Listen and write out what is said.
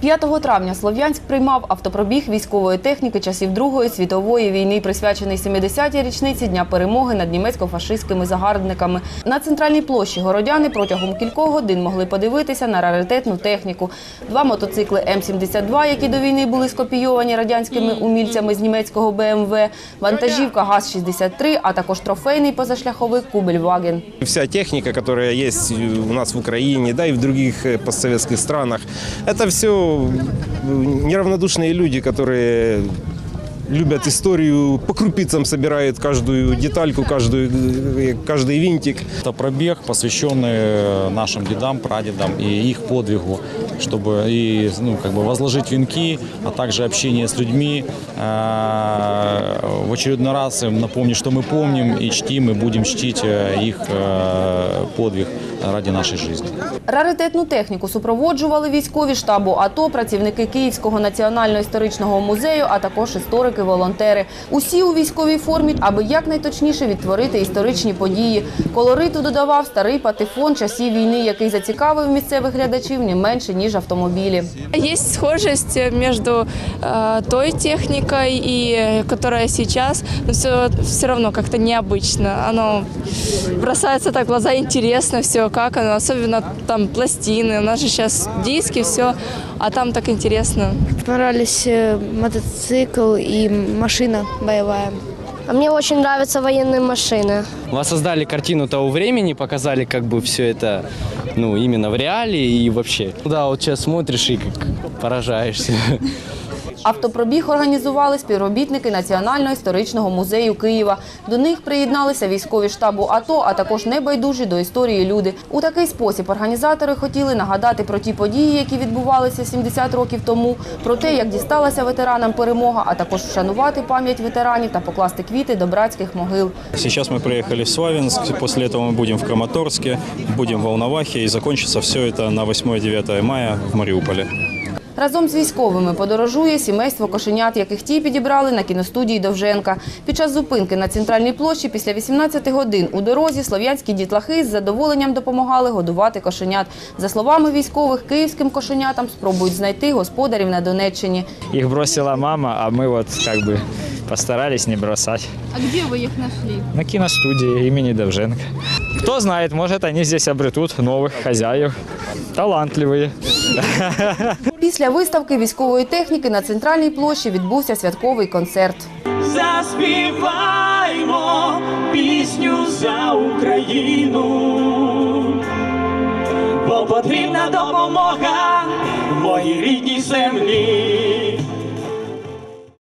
5 травня Слов'янськ приймав автопробіг військової техніки часів Другої світової війни, присвячений 70-й річниці Дня перемоги над німецько-фашистськими загарбниками. На центральній площі городяни протягом кількох годин могли подивитися на раритетну техніку. Два мотоцикли М-72, які до війни були скопійовані радянськими умільцями з німецького БМВ, вантажівка ГАЗ-63, а також трофейний позашляховик Кубельваген. Вся техника, которая есть у нас в Украине, да и в других э, постсоветских странах, это все неравнодушные люди, которые любят историю, по крупицам собирают каждую детальку, каждую, э, каждый винтик. Это пробег, посвященный нашим дедам, прадедам и их подвигу, чтобы и, ну, как бы возложить венки, а также общение с людьми. Э, В очередной раз им напомнить, что мы помним и чтим, и будем чтить э, их э, подвиг ради нашей жизни. Раритетну техніку супроводжували військові штабу АТО, працівники Київського національного історичного музею, а також історики-волонтери. Усі у військовій формі, аби якнайточніше відтворити історичні події. Колориту додавав старий патефон часів війни, який зацікавив місцевих глядачів не менше ніж автомобілі. Есть схожесть между э, той техникой и э, которая сейчас, но все, все равно как-то необычно. Оно бросается так в глаза, интересно все, как оно, особенно там пластины. У нас же сейчас диски, все, а там так интересно. Понравились э, мотоцикл и машина боевая. А мне очень нравятся военные машины. воссоздали картину того времени, показали как бы все это, ну, именно в реалии и вообще. Да, вот сейчас смотришь и как поражаешься. Автопробіг організували співробітники Національного історичного музею Києва. До них приєдналися військові штабу АТО, а також небайдужі до історії люди. У такий спосіб організатори хотіли нагадати про ті події, які відбувалися 70 років тому, про те, як дісталася ветеранам перемога, а також вшанувати пам'ять ветеранів та покласти квіти до братських могил. Сейчас мы приехали в Славянск, после этого мы будем в Краматорске, будем в Волновахе и закончится все это на 8-9 мая в Мариуполе. Разом з військовими подорожує сімейство кошенят, яких ті підібрали на кіностудії Довженка. Під час зупинки на центральній площі після 18 годин у дорозі слов'янські дітлахи з задоволенням допомагали годувати кошенят. За словами військових, київським кошенятам спробують знайти господарів на Донеччині. Их бросила мама, а мы вот как бы постарались не бросать. А где вы их нашли? На киностудии имени Довженко. Кто знает, может они здесь обретут новых хозяев. Талантливые. Після виставки військової техніки на центральній площі відбувся святковий концерт. заспіваймо пісню за Україну, бо потрібна допомога моїй рідній землі.